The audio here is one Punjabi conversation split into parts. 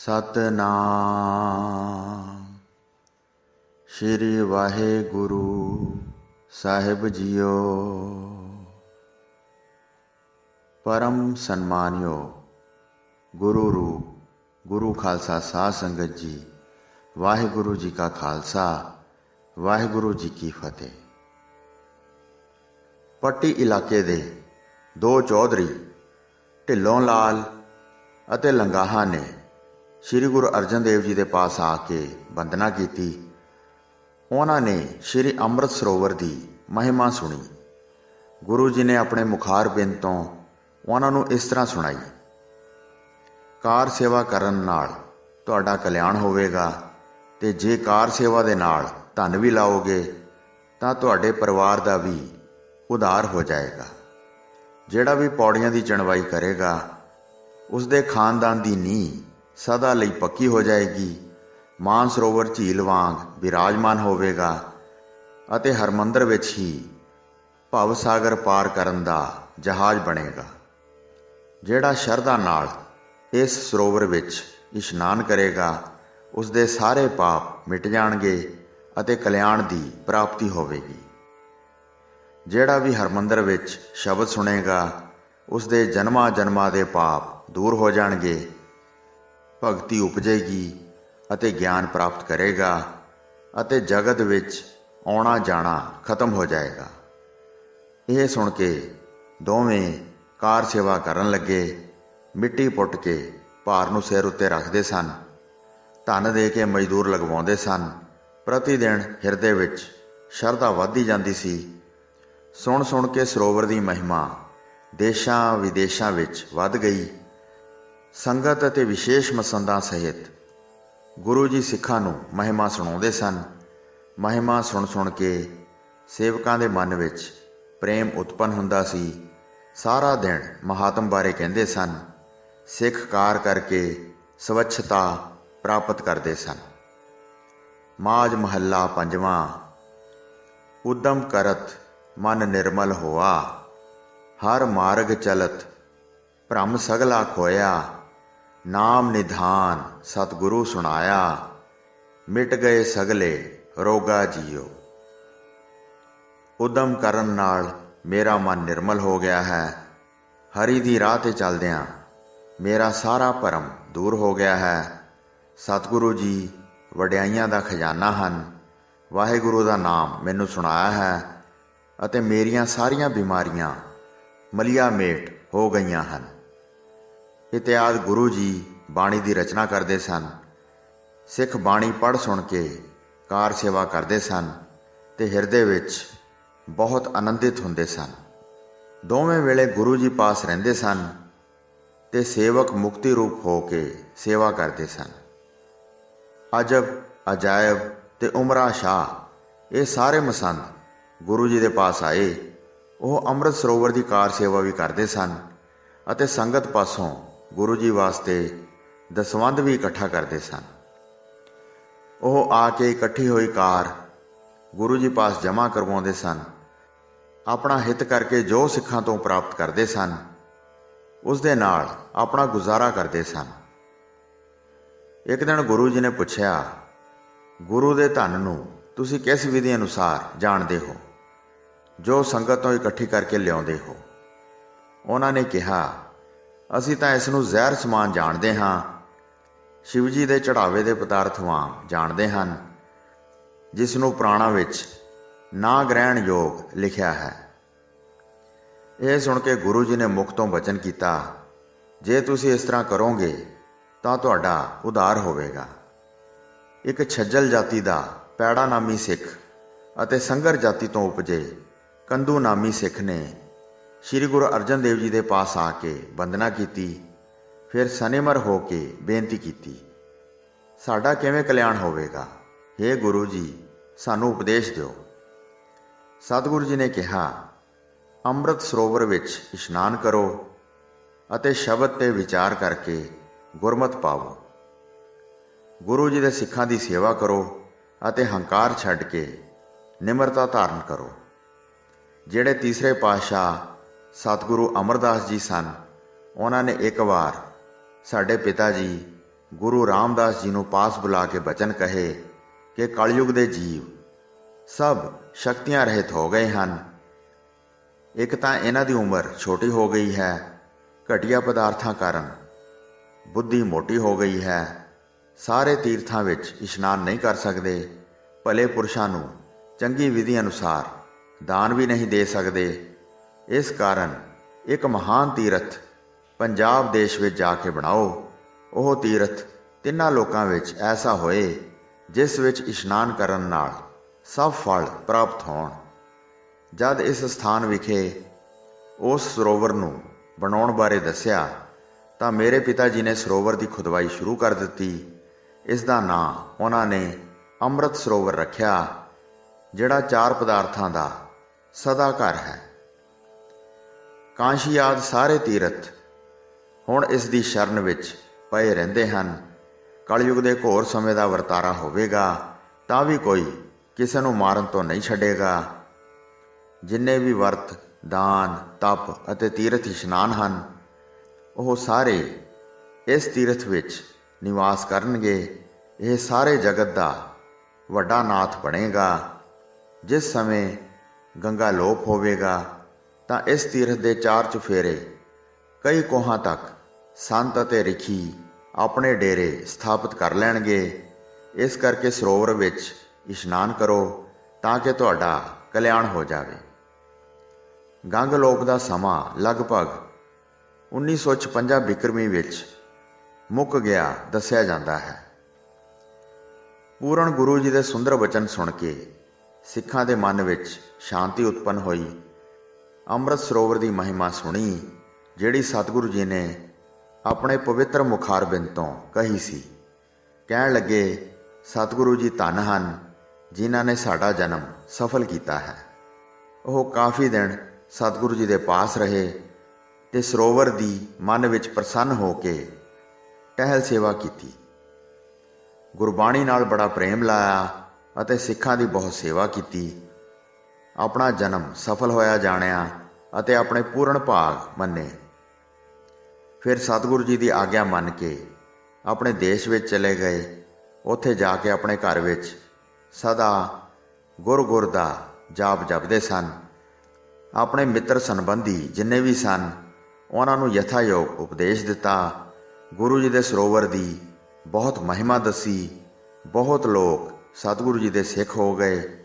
ਸਤਨਾਮ। ਸ੍ਰੀ ਵਾਹਿਗੁਰੂ ਸਾਹਿਬ ਜੀਓ। ਪਰਮ ਸਨਮਾਨਿਓ ਗੁਰੂ ਰੂਪ, ਗੁਰੂ ਖਾਲਸਾ ਸਾਧ ਸੰਗਤ ਜੀ, ਵਾਹਿਗੁਰੂ ਜੀ ਕਾ ਖਾਲਸਾ, ਵਾਹਿਗੁਰੂ ਜੀ ਕੀ ਫਤਿਹ। ਪੱਟੀ ਇਲਾਕੇ ਦੇ ਦੋ ਚੌਧਰੀ ਢਿੱਲੋਂ ਲਾਲ ਅਤੇ ਲੰਗਾਹਾ ਨੇ ਸ੍ਰੀ ਗੁਰੂ ਅਰਜਨ ਦੇਵ ਜੀ ਦੇ ਪਾਸ ਆ ਕੇ ਵੰਦਨਾ ਕੀਤੀ। ਉਹਨਾਂ ਨੇ ਸ੍ਰੀ ਅੰਮ੍ਰਿਤ ਸਰੋਵਰ ਦੀ ਮਹਿਮਾ ਸੁਣੀ। ਗੁਰੂ ਜੀ ਨੇ ਆਪਣੇ ਮੁਖਾਰ ਬਿੰਦ ਤੋਂ ਉਹਨਾਂ ਨੂੰ ਇਸ ਤਰ੍ਹਾਂ ਸੁਣਾਈ। ਕਾਰ ਸੇਵਾ ਕਰਨ ਨਾਲ ਤੁਹਾਡਾ ਕਲਿਆਣ ਹੋਵੇਗਾ ਤੇ ਜੇ ਕਾਰ ਸੇਵਾ ਦੇ ਨਾਲ ਧਨ ਵੀ ਲਾਓਗੇ, ਤਾਂ ਤੁਹਾਡੇ ਪਰਿਵਾਰ ਦਾ ਵੀ ਉਧਾਰ ਹੋ ਜਾਏਗਾ। ਜਿਹੜਾ ਵੀ ਪੌੜੀਆਂ ਦੀ ਚਣਵਾਈ ਕਰੇਗਾ ਉਸ ਦੇ ਖਾਨਦਾਨ ਦੀ ਨੀਂਹ ਸਦਾ ਲਈ ਪੱਕੀ ਹੋ ਜਾਏਗੀ। ਮਾਨ ਸਰੋਵਰ ਝੀਲ ਵਾਂਗ ਵਿਰਾਜਮਾਨ ਹੋਵੇਗਾ ਅਤੇ ਹਰਮੰਦਰ ਵਿੱਚ ਹੀ ਭਵ ਸਾਗਰ ਪਾਰ ਕਰਨ ਦਾ ਜਹਾਜ਼ ਬਣੇਗਾ, ਜਿਹੜਾ ਸ਼ਰਧਾ ਨਾਲ ਇਸ ਸਰੋਵਰ ਵਿੱਚ ਇਸ਼ਨਾਨ ਕਰੇਗਾ ਉਸ ਦੇ ਸਾਰੇ ਪਾਪ ਮਿਟ ਜਾਣਗੇ ਅਤੇ ਕਲਿਆਣ ਦੀ ਪ੍ਰਾਪਤੀ ਹੋਵੇਗੀ। ਜਿਹੜਾ ਵੀ ਹਰਮੰਦਰ ਵਿੱਚ ਸ਼ਬਦ ਸੁਣੇਗਾ ਉਸ ਦੇ ਜਨਮਾਂ ਜਨਮਾਂ ਦੇ ਪਾਪ ਦੂਰ ਹੋ ਜਾਣਗੇ ਭਗਤੀ ਉਪਜੇਗੀ ਅਤੇ ਗਿਆਨ ਪ੍ਰਾਪਤ ਕਰੇਗਾ ਅਤੇ ਜਗਤ ਵਿੱਚ ਆਉਣਾ ਜਾਣਾ ਖਤਮ ਹੋ ਜਾਏਗਾ। ਇਹ ਸੁਣ ਕੇ ਦੋਵੇਂ ਕਾਰ ਸੇਵਾ ਕਰਨ ਲੱਗੇ, ਮਿੱਟੀ ਪੁੱਟ ਕੇ ਭਾਰ ਨੂੰ ਸਿਰ ਉੱਤੇ ਰੱਖਦੇ ਸਨ। ਧਨ ਦੇ ਕੇ ਮਜ਼ਦੂਰ ਲਗਵਾਉਂਦੇ ਸਨ। ਪ੍ਰਤੀ ਦਿਨ ਹਿਰਦੇ ਵਿੱਚ ਸ਼ਰਧਾ ਵੱਧਦੀ ਜਾਂਦੀ ਸੀ। ਸੁਣ ਸੁਣ ਕੇ ਸਰੋਵਰ ਦੀ ਮਹਿਮਾ ਦੇਸ਼ਾਂ ਵਿਦੇਸ਼ਾਂ ਵਿੱਚ ਵੱਧ ਗਈ। ਸੰਗਤ ਅਤੇ ਵਿਸ਼ੇਸ਼ ਮਸੰਦਾਂ ਸਹਿਤ ਗੁਰੂ ਜੀ ਸਿੱਖਾਂ ਨੂੰ ਮਹਿਮਾ ਸੁਣਾਉਂਦੇ ਸਨ। ਮਹਿਮਾ ਸੁਣ ਸੁਣ ਕੇ ਸੇਵਕਾਂ ਦੇ ਮਨ ਵਿੱਚ ਪ੍ਰੇਮ ਉਤਪੰਨ ਹੁੰਦਾ ਸੀ। ਸਾਰਾ ਦਿਨ ਮਹਾਤਮ ਬਾਰੇ ਕਹਿੰਦੇ ਸਨ। ਸਿੱਖ ਕਾਰ ਕਰਕੇ ਸਵੱਛਤਾ ਪ੍ਰਾਪਤ ਕਰਦੇ ਸਨ। ਮਾਜ ਮਹੱਲਾ ਪੰਜਵਾਂ, ਉਦਮ ਕਰਤ ਮਨ ਨਿਰਮਲ ਹੋਆ। ਹਰ ਮਾਰਗ ਚਲਤ ਭ੍ਰਮ ਸਗਲਾ ਖੋਇਆ। ਨਾਮ ਨਿਧਾਨ ਸਤਿਗੁਰੂ ਸੁਣਾਇਆ, ਮਿਟ ਗਏ ਸਗਲੇ, ਰੋਗਾ ਜੀਓ। ਉਦਮ ਕਰਨ ਨਾਲ ਮੇਰਾ ਮਨ ਨਿਰਮਲ ਹੋ ਗਿਆ ਹੈ। ਹਰੀ ਦੀ ਰਾਹ ਤੇ ਚੱਲਦਿਆਂ ਮੇਰਾ ਸਾਰਾ ਭਰਮ ਦੂਰ ਹੋ ਗਿਆ ਹੈ। ਸਤਿਗੁਰੂ ਜੀ ਵਡਿਆਈਆਂ ਦਾ ਖਜ਼ਾਨਾ ਹਨ। ਵਾਹਿਗੁਰੂ ਦਾ ਨਾਮ ਮੈਨੂੰ ਸੁਣਾਇਆ ਹੈ ਅਤੇ ਮੇਰੀਆਂ ਸਾਰੀਆਂ ਬਿਮਾਰੀਆਂ ਮਲਿਆ ਮੇਟ ਹੋ ਗਈਆਂ ਹਨ। ਇਤਿਆਦ ਗੁਰੂ ਜੀ ਬਾਣੀ ਦੀ ਰਚਨਾ ਕਰਦੇ ਸਨ। ਸਿੱਖ ਬਾਣੀ ਪੜ੍ਹ ਸੁਣ ਕੇ ਕਾਰ ਸੇਵਾ ਕਰਦੇ ਸਨ ਤੇ ਹਿਰਦੇ ਵਿੱਚ ਬਹੁਤ ਆਨੰਦਿਤ ਹੁੰਦੇ ਸਨ। ਦੋਵੇਂ ਵੇਲੇ ਗੁਰੂ ਜੀ ਪਾਸ ਰਹਿੰਦੇ ਸਨ ਤੇ ਸੇਵਕ ਮੁਕਤੀ ਰੂਪ ਹੋ ਕੇ ਸੇਵਾ ਕਰਦੇ ਸਨ। ਅਜਬ, ਅਜਾਇਬ ਤੇ ਉਮਰਾ ਸ਼ਾਹ ਇਹ ਸਾਰੇ ਮਸੰਦ ਗੁਰੂ ਜੀ ਦੇ ਪਾਸ ਆਏ। ਉਹ ਅੰਮ੍ਰਿਤ ਸਰੋਵਰ ਦੀ ਕਾਰ ਸੇਵਾ ਵੀ ਕਰਦੇ ਸਨ ਅਤੇ ਸੰਗਤ ਪਾਸੋਂ ਗੁਰੂ ਜੀ ਵਾਸਤੇ ਦਸਵੰਧ ਵੀ ਇਕੱਠਾ ਕਰਦੇ ਸਨ। ਉਹ ਆ ਕੇ ਇਕੱਠੀ ਹੋਈ ਕਾਰ ਗੁਰੂ ਜੀ ਪਾਸ ਜਮ੍ਹਾਂ ਕਰਵਾਉਂਦੇ ਸਨ। ਆਪਣਾ ਹਿੱਤ ਕਰਕੇ ਜੋ ਸਿੱਖਾਂ ਤੋਂ ਪ੍ਰਾਪਤ ਕਰਦੇ ਸਨ ਉਸ ਦੇ ਨਾਲ ਆਪਣਾ ਗੁਜ਼ਾਰਾ ਕਰਦੇ ਸਨ। ਇੱਕ ਦਿਨ ਗੁਰੂ ਜੀ ਨੇ ਪੁੱਛਿਆ, ਗੁਰੂ ਦੇ ਧਨ ਨੂੰ ਤੁਸੀਂ ਕਿਸ ਵਿਧੀ ਅਨੁਸਾਰ ਜਾਣਦੇ ਹੋ? ਜੋ ਸੰਗਤ ਤੋਂ ਇਕੱਠੀ ਕਰਕੇ ਲਿਆਉਂਦੇ ਹੋ? ਉਹਨਾਂ ਨੇ ਕਿਹਾ ਅਸੀਂ ਤਾਂ ਇਸ ਨੂੰ ਜ਼ਹਿਰ ਸਮਾਨ ਜਾਣਦੇ ਹਾਂ। ਸ਼ਿਵ ਜੀ ਦੇ ਚੜਾਵੇ ਦੇ ਪਦਾਰਥ ਵਾਂਗ ਜਾਣਦੇ ਹਨ, ਜਿਸ ਨੂੰ ਪ੍ਰਾਣਾ ਵਿੱਚ ਨਾ ਗ੍ਰਹਿਣ ਯੋਗ ਲਿਖਿਆ ਹੈ। ਇਹ ਸੁਣ ਕੇ ਗੁਰੂ ਜੀ ਨੇ ਮੁਖ ਤੋਂ ਬਚਨ ਕੀਤਾ, ਜੇ ਤੁਸੀਂ ਇਸ ਤਰ੍ਹਾਂ ਕਰੋਗੇ, ਤਾਂ ਤੁਹਾਡਾ ਉਧਾਰ ਹੋਵੇਗਾ। ਇੱਕ ਛੱਜਲ ਜਾਤੀ ਦਾ ਪੈੜਾ ਨਾਮੀ ਸਿੱਖ ਅਤੇ ਸੰਗਰ ਜਾਤੀ ਤੋਂ ਉਪਜੇ ਕੰਦੂ ਨਾਮੀ ਸਿੱਖ ਨੇ ਸ੍ਰੀ ਗੁਰੂ ਅਰਜਨ ਦੇਵ ਜੀ ਦੇ ਪਾਸ ਆ ਕੇ ਵੰਦਨਾ ਕੀਤੀ, ਫਿਰ ਸਨੇਮਰ ਹੋ ਕੇ ਬੇਨਤੀ ਕੀਤੀ, ਸਾਡਾ ਕਿਵੇਂ ਕਲਿਆਣ ਹੋਵੇਗਾ? हे ਗੁਰੂ ਜੀ, ਸਾਨੂੰ ਉਪਦੇਸ਼ ਦਿਓ। ਸਤਿਗੁਰੂ ਜੀ ਨੇ ਕਿਹਾ, ਅੰਮ੍ਰਿਤ ਸਰੋਵਰ ਵਿੱਚ ਇਸ਼ਨਾਨ ਕਰੋ ਅਤੇ ਸ਼ਬਦ ਤੇ ਵਿਚਾਰ ਕਰਕੇ ਗੁਰਮਤ ਪਾਵੋ। ਗੁਰੂ ਜੀ ਦੇ ਸਿੱਖਾਂ ਦੀ ਸੇਵਾ ਕਰੋ ਅਤੇ ਹੰਕਾਰ ਛੱਡ ਕੇ ਨਿਮਰਤਾ ਧਾਰਨ ਕਰੋ, ਜਿਹੜੇ ਤੀਸਰੇ ਪਾਤਸ਼ਾਹ ਸਤਿਗੁਰੂ ਅਮਰਦਾਸ ਜੀ ਸਨ। ਉਹਨਾਂ ਨੇ ਇੱਕ ਵਾਰ ਸਾਡੇ ਪਿਤਾ ਜੀ ਗੁਰੂ ਰਾਮਦਾਸ ਜੀ ਨੂੰ ਪਾਸ ਬੁਲਾ ਕੇ ਬਚਨ ਕਹੇ ਕਿ ਕਲਯੁਗ ਦੇ ਜੀਵ ਸਭ ਸ਼ਕਤੀਆਂ ਰਹਿਤ ਹੋ ਗਏ ਹਨ। ਇੱਕ ਤਾਂ ਇਹਨਾਂ ਦੀ ਉਮਰ ਛੋਟੀ ਹੋ ਗਈ ਹੈ, ਘਟੀਆ ਪਦਾਰਥਾਂ ਕਾਰਨ ਬੁੱਧੀ ਮੋਟੀ ਹੋ ਗਈ ਹੈ। ਸਾਰੇ ਤੀਰਥਾਂ ਵਿੱਚ ਇਸ਼ਨਾਨ ਨਹੀਂ ਕਰ ਸਕਦੇ, ਭਲੇ ਪੁਰਸ਼ਾਂ ਨੂੰ ਚੰਗੀ ਵਿਧੀ ਅਨੁਸਾਰ ਦਾਨ ਵੀ ਨਹੀਂ ਦੇ ਸਕਦੇ। ਇਸ ਕਾਰਨ ਇੱਕ ਮਹਾਨ ਤੀਰਥ ਪੰਜਾਬ ਦੇਸ਼ ਵਿੱਚ ਜਾ ਕੇ ਬਣਾਓ। ਉਹ ਤੀਰਥ ਤਿੰਨਾਂ ਲੋਕਾਂ ਵਿੱਚ ਐਸਾ ਹੋਏ, ਜਿਸ ਵਿੱਚ ਇਸ਼ਨਾਨ ਕਰਨ ਨਾਲ ਸਭ ਫਲ ਪ੍ਰਾਪਤ ਹੋਣ। ਜਦ ਇਸ ਸਥਾਨ ਵਿਖੇ ਉਸ ਸਰੋਵਰ ਨੂੰ ਬਣਾਉਣ ਬਾਰੇ ਦੱਸਿਆ, ਤਾਂ ਮੇਰੇ ਪਿਤਾ ਜੀ ਨੇ ਸਰੋਵਰ ਦੀ ਖੁਦਵਾਈ ਸ਼ੁਰੂ ਕਰ ਦਿੱਤੀ। ਇਸ ਦਾ ਨਾਂ ਉਹਨਾਂ ਨੇ ਅੰਮ੍ਰਿਤ ਸਰੋਵਰ ਰੱਖਿਆ, ਜਿਹੜਾ ਚਾਰ ਪਦਾਰਥਾਂ ਦਾ ਸਦਾ ਘਰ ਹੈ। ਕਾਂਸ਼ੀ ਆਦ ਸਾਰੇ ਤੀਰਥ ਹੁਣ ਇਸ ਦੀ ਸ਼ਰਨ ਵਿੱਚ ਪਏ ਰਹਿੰਦੇ ਹਨ। ਕਲਯੁਗ ਦੇ ਘੋਰ ਸਮੇਂ ਦਾ ਵਰਤਾਰਾ ਹੋਵੇਗਾ, ਤਾਂ ਵੀ ਕੋਈ ਕਿਸੇ ਨੂੰ ਮਾਰਨ ਤੋਂ ਨਹੀਂ ਛੱਡੇਗਾ। ਜਿੰਨੇ ਵੀ ਵਰਤ, ਦਾਨ, ਤਪ ਅਤੇ ਤੀਰਥ ਇਸ਼ਨਾਨ ਹਨ, ਉਹ ਸਾਰੇ ਇਸ ਤੀਰਥ ਵਿੱਚ ਨਿਵਾਸ ਕਰਨਗੇ। ਇਹ ਸਾਰੇ ਜਗਤ ਦਾ ਵੱਡਾ ਨਾਥ ਬਣੇਗਾ। ਜਿਸ ਸਮੇਂ ਗੰਗਾ ਲੋਪ ਹੋਵੇਗਾ ਤਾਂ ਇਸ ਤੀਰਥ ਦੇ ਚਾਰ ਚੁਫੇਰੇ, ਕਈ ਕੋਹਾਂ ਤੱਕ ਸੰਤ ਅਤੇ ਰਿਖੀ ਆਪਣੇ ਡੇਰੇ ਸਥਾਪਿਤ ਕਰ ਲੈਣਗੇ। ਇਸ ਕਰਕੇ ਸਰੋਵਰ ਵਿੱਚ ਇਸ਼ਨਾਨ ਕਰੋ ਤਾਂ ਕਿ ਤੁਹਾਡਾ ਕਲਿਆਣ ਹੋ ਜਾਵੇ। ਗੰਗ ਲੋਪ ਦਾ ਸਮਾਂ ਲਗਭਗ 1956 ਬਿਕਰਮੀ ਵਿੱਚ ਮੁੱਕ ਗਿਆ ਦੱਸਿਆ ਜਾਂਦਾ ਹੈ। ਪੂਰਨ ਗੁਰੂ ਜੀ ਦੇ ਸੁੰਦਰ ਬਚਨ ਸੁਣ ਕੇ ਸਿੱਖਾਂ ਦੇ ਮਨ ਵਿੱਚ ਸ਼ਾਂਤੀ ਉਤਪੰਨ ਹੋਈ। ਅੰਮ੍ਰਿਤ ਸਰੋਵਰ ਦੀ ਮਹਿਮਾ ਸੁਣੀ, ਜਿਹੜੀ ਸਤਿਗੁਰੂ ਜੀ ਨੇ ਆਪਣੇ ਪਵਿੱਤਰ ਮੁਖਾਰਬਿੰਦ ਤੋਂ ਕਹੀ ਸੀ। ਕਹਿਣ ਲੱਗੇ, ਸਤਿਗੁਰੂ ਜੀ ਧੰਨ ਹਨ, ਜਿਨ੍ਹਾਂ ਨੇ ਸਾਡਾ ਜਨਮ ਸਫਲ ਕੀਤਾ ਹੈ। ਉਹ ਕਾਫੀ ਦਿਨ ਸਤਿਗੁਰੂ ਜੀ ਦੇ ਪਾਸ ਰਹੇ ਤੇ ਸਰੋਵਰ ਦੀ ਮਨ ਵਿੱਚ ਪ੍ਰਸੰਨ ਹੋ ਕੇ ਟਹਿਲ ਸੇਵਾ ਕੀਤੀ। ਗੁਰਬਾਣੀ ਨਾਲ ਬੜਾ ਪ੍ਰੇਮ ਲਾਇਆ ਅਤੇ ਸਿੱਖਾਂ ਦੀ ਬਹੁਤ ਸੇਵਾ ਕੀਤੀ। ਆਪਣਾ ਜਨਮ ਸਫਲ ਹੋਇਆ ਜਾਣਿਆ ਅਤੇ ਆਪਣੇ ਪੂਰਨ ਭਾਗ ਮੰਨੇ। ਫਿਰ ਸਤਿਗੁਰੂ ਜੀ ਦੀ ਆਗਿਆ ਮੰਨ ਕੇ ਆਪਣੇ ਦੇਸ਼ ਵਿੱਚ ਚਲੇ ਗਏ। ਉੱਥੇ ਜਾ ਕੇ ਆਪਣੇ ਘਰ ਵਿੱਚ ਸਦਾ ਗੁਰ ਗੁਰ ਦਾ ਜਾਪ ਜਪਦੇ ਸਨ। ਆਪਣੇ ਮਿੱਤਰ ਸੰਬੰਧੀ ਜਿੰਨੇ ਵੀ ਸਨ, ਉਹਨਾਂ ਨੂੰ ਯਥਾਯੋਗ ਉਪਦੇਸ਼ ਦਿੱਤਾ। ਗੁਰੂ ਜੀ ਦੇ ਸਰੋਵਰ ਦੀ ਬਹੁਤ ਮਹਿਮਾ ਦੱਸੀ। ਬਹੁਤ ਲੋਕ ਸਤਿਗੁਰੂ ਜੀ ਦੇ ਸਿੱਖ ਹੋ ਗਏ।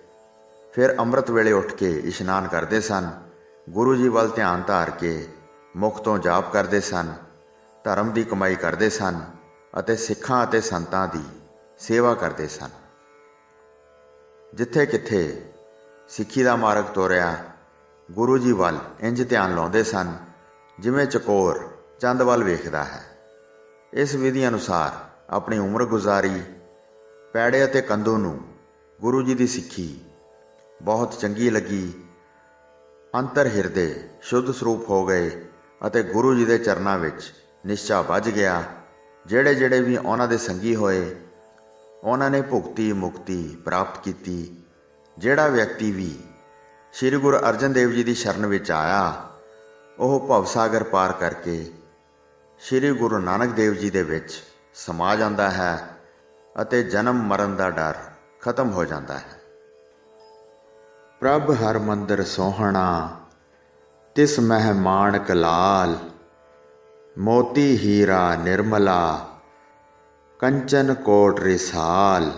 ਫਿਰ ਅੰਮ੍ਰਿਤ ਵੇਲੇ ਉੱਠ ਕੇ ਇਸ਼ਨਾਨ ਕਰਦੇ ਸਨ। ਗੁਰੂ ਜੀ ਵੱਲ ਧਿਆਨ ਧਾਰ ਕੇ ਮੁਖ ਤੋਂ ਜਾਪ ਕਰਦੇ ਸਨ, ਧਰਮ ਦੀ ਕਮਾਈ ਕਰਦੇ ਸਨ ਅਤੇ ਸਿੱਖਾਂ ਅਤੇ ਸੰਤਾਂ ਦੀ ਸੇਵਾ ਕਰਦੇ ਸਨ। ਜਿੱਥੇ ਕਿੱਥੇ ਸਿੱਖੀ ਦਾ ਮਾਰਗ ਤੋਰਿਆ, ਗੁਰੂ ਜੀ ਵੱਲ ਇੰਜ ਧਿਆਨ ਲਾਉਂਦੇ ਸਨ, ਜਿਵੇਂ ਚਕੋਰ ਚੰਦ ਵੱਲ ਵੇਖਦਾ ਹੈ। ਇਸ ਵਿਧੀ ਅਨੁਸਾਰ ਆਪਣੀ ਉਮਰ ਗੁਜ਼ਾਰੀ, ਪੈੜੇ ਅਤੇ ਕੰਦੂ ਨੂੰ ਗੁਰੂ ਜੀ ਦੀ ਸਿੱਖੀ ਬਹੁਤ ਚੰਗੀ ਲੱਗੀ ਅੰਤਰ ਹਿਰਦੇ ਸ਼ੁੱਧ ਸਰੂਪ ਹੋ ਗਏ ਅਤੇ ਗੁਰੂ ਜੀ ਦੇ ਚਰਨਾਂ ਵਿੱਚ ਨਿਸ਼ਚਾ ਵੱਜ ਗਿਆ। ਜਿਹੜੇ ਜਿਹੜੇ ਵੀ ਉਹਨਾਂ ਦੇ ਸੰਗੀ ਹੋਏ, ਉਹਨਾਂ ਨੇ ਭੁਗਤੀ ਮੁਕਤੀ ਪ੍ਰਾਪਤ ਕੀਤੀ। ਜਿਹੜਾ ਵਿਅਕਤੀ ਵੀ ਸ੍ਰੀ ਗੁਰੂ ਅਰਜਨ ਦੇਵ ਜੀ ਦੀ ਸ਼ਰਨ ਵਿੱਚ ਆਇਆ, ਉਹ ਭਵ ਸਾਗਰ ਪਾਰ ਕਰਕੇ ਸ੍ਰੀ ਗੁਰੂ ਨਾਨਕ ਦੇਵ ਜੀ ਦੇ ਵਿੱਚ ਸਮਾ ਜਾਂਦਾ ਹੈ ਅਤੇ ਜਨਮ ਮਰਨ ਦਾ ਡਰ ਖਤਮ ਹੋ ਜਾਂਦਾ ਹੈ। ਪ੍ਰਭ ਹਰ ਮੰਦਰ ਸੋਹਣਾ, ਤਿਸ ਮਹਿ ਮਾਣਕ ਲਾਲ, ਮੋਤੀ ਹੀਰਾ ਨਿਰਮਲਾ, ਕੰਚਨ ਕੋਟ ਰਿਸਾਲ,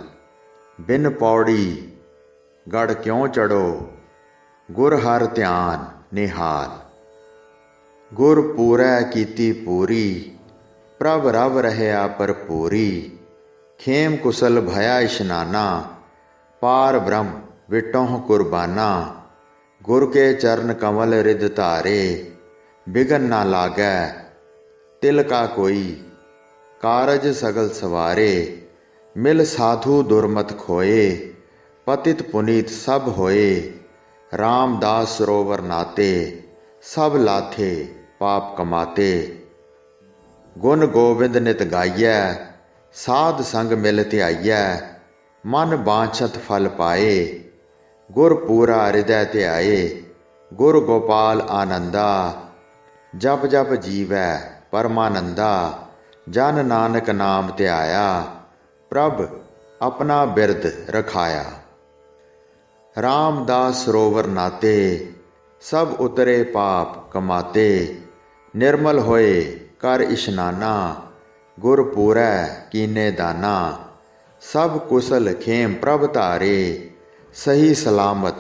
ਬਿਨ ਪੌੜੀ ਗੜ ਕਿਉ ਚੜੋ, ਗੁਰ ਹਰ ਧਿਆਨ ਨਿਹਾਲ। ਗੁਰ ਪੂਰੈ ਕੀਤੀ ਪੂਰੀ, ਪ੍ਰਭ ਰਵ ਰਹਿਆ ਭਰਪੂਰੀ, ਖੇਮ ਕੁਸਲ ਭਇਆ ਇਸ਼ਨਾਨਾ, ਪਾਰ ਬ੍ਰਹਮ ਵਿਟੋਹ ਕੁਰਬਾਨਾ। ਗੁਰ ਕੇ ਚਰਨ ਕਮਲ ਰਿਦ ਧਾਰੇ, ਬਿਗਨ ਨਾ ਲਾਗੈ, ਤਿਲ ਕਾ ਕੋਈ, ਕਾਰਜ ਸਗਲ ਸਵਾਰੇ। ਮਿਲ ਸਾਧੂ ਦੁਰਮਤ ਖੋਏ, ਪਤਿਤ ਪੁਨੀਤ ਸਭ ਹੋਏ। ਰਾਮਦਾਸ ਸਰੋਵਰ ਨਾਤੇ, ਸਭ ਲਾਥੇ ਪਾਪ ਕਮਾਤੇ। ਗੁਣ ਗੋਬਿੰਦ ਨਿਤ ਗਾਈਐ, ਸਾਧ ਸੰਗ ਮਿਲ ਧਿਆਈਐ, ਮਨ ਬਾਂਛਤ ਫਲ ਪਾਏ। ਗੁਰ ਪੂਰਾ ਹਿਰਦੈ ਧਿਆਏ ਗੁਰ ਗੋਪਾਲ ਆਨੰਦਾ। ਜਪ ਜਪ ਜੀਵੈ ਪਰਮਾਨੰਦਾ, ਜਨ ਨਾਨਕ ਨਾਮ ਧਿਆਇਆ, ਪ੍ਰਭ ਆਪਣਾ ਬਿਰਦ ਰਖਾਇਆ। ਰਾਮਦਾਸ ਸਰੋਵਰ ਨਾਤੇ, ਸਭ ਉਤਰੇ ਪਾਪ ਕਮਾਤੇ, ਨਿਰਮਲ ਹੋਏ ਕਰ ਇਸ਼ਨਾਨਾ, ਗੁਰ ਪੂਰੈ ਕੀਨੇ ਦਾਨਾ, ਸਭ ਕੁਸਲ ਖੇਮ ਪ੍ਰਭ ਧਾਰੇ। ਸਹੀ ਸਲਾਮਤ,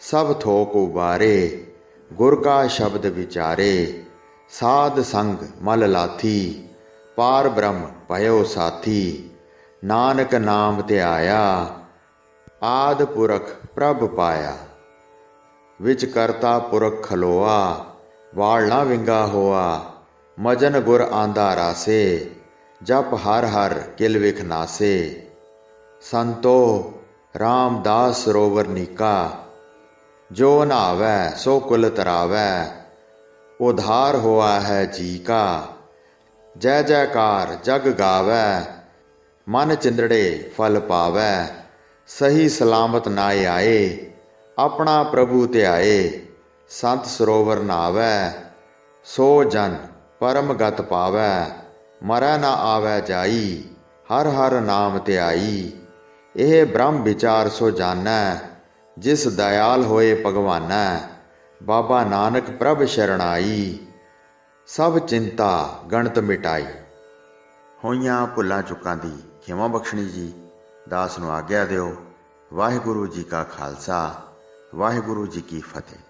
ਸਭ ਥੋਕ ਉਬਾਰੇ, ਗੁਰ ਕਾ ਸ਼ਬਦ ਵਿਚਾਰੇ, ਸਾਧ ਸੰਗ ਮਲ ਲਾਥੀ, ਪਾਰ ਬ੍ਰਹਮ ਭਇਓ ਸਾਥੀ, ਨਾਨਕ ਨਾਮ ਧਿਆਇਆ, ਆਦ ਪੁਰਖ ਪ੍ਰਭ ਪਾਇਆ। ਵਿਚ ਕਰਤਾ ਪੁਰਖ ਖਲੋਆ, ਵਾਲ ਨਾ ਵਿੰਗਾ ਹੋਆ, ਮਜਨ ਗੁਰ ਆਂਦਾ ਰਾਸੇ, ਜਪ ਹਰ ਹਰ ਕਿਲ ਵਿਖ ਨਾਸੇ। ਸੰਤੋ ਰਾਮਦਾਸ ਸਰੋਵਰ ਨੀਕਾ, ਜੋ ਨਾਵੈ ਸੋ ਕੁਲ ਤਰਾਵੈ, ਉਧਾਰ ਹੋਆ ਹੈ ਜੀ ਕਾ, ਜੈ ਜੈਕਾਰ ਜਗ ਗਾਵੈ, ਮਨ ਚਿੰਦੜੇ ਫਲ ਪਾਵੈ, ਸਹੀ ਸਲਾਮਤ ਨਾ ਆਏ, ਆਪਣਾ ਪ੍ਰਭੂ ਧਿਆਏ, ਸੰਤ ਸਰੋਵਰ ਨਾਵੈ, ਸੋ ਜਨ ਪਰਮ ਗਤ ਪਾਵੈ, ਮਰੈ ਨਾ ਆਵੈ ਜਾਈ, ਹਰ ਹਰ ਨਾਮ ਧਿਆਈ। ਇਹ ਬ੍ਰਹਮ ਵਿਚਾਰ ਸੋ ਜਾਣੈ, ਜਿਸ ਦਇਆਲ ਹੋਏ ਭਗਵਾਨੈ। ਬਾਬਾ ਨਾਨਕ ਪ੍ਰਭ ਸ਼ਰਣਾਈ, ਸਭ ਚਿੰਤਾ ਗਣਤ ਮਿਟਾਈ। ਹੋਈਆਂ ਭੁੱਲਾਂ ਚੁੱਕਾਂ ਦੀ ਖਿਮਾ ਬਖਸ਼ਣੀ ਜੀ, ਦਾਸ ਨੂੰ ਆਗਿਆ ਦਿਓ। ਵਾਹਿਗੁਰੂ ਜੀ ਕਾ ਖਾਲਸਾ, ਵਾਹਿਗੁਰੂ ਜੀ ਕੀ ਫਤਿਹ।